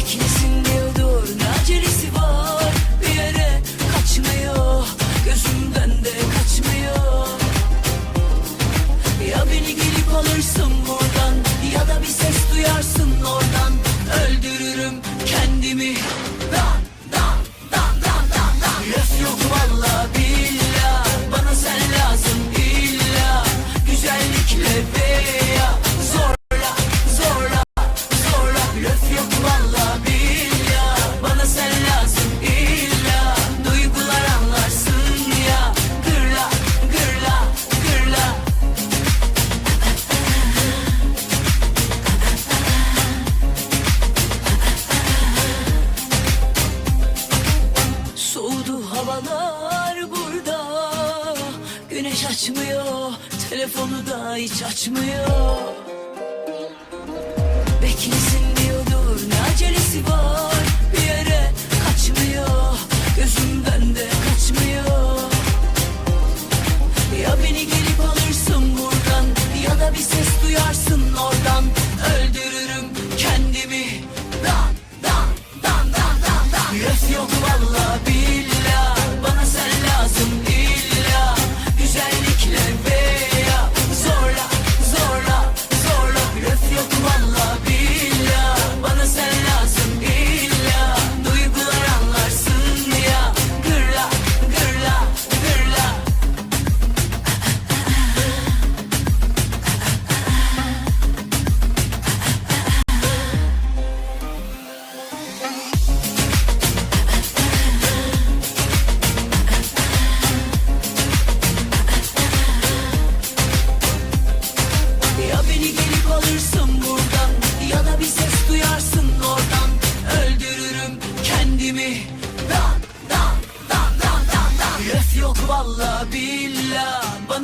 Herkes Güneş açmıyor Telefonu da hiç açmıyor. Beklesin diyordur Ne acelesi var?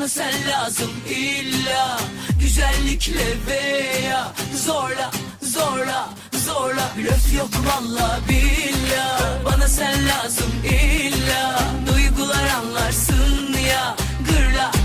mı sen lazım illa Güzellikle veya zorla zorla zorla. Blöf yok valla billa Bana sen lazım illa. Duygular anlarsın ya Gırla.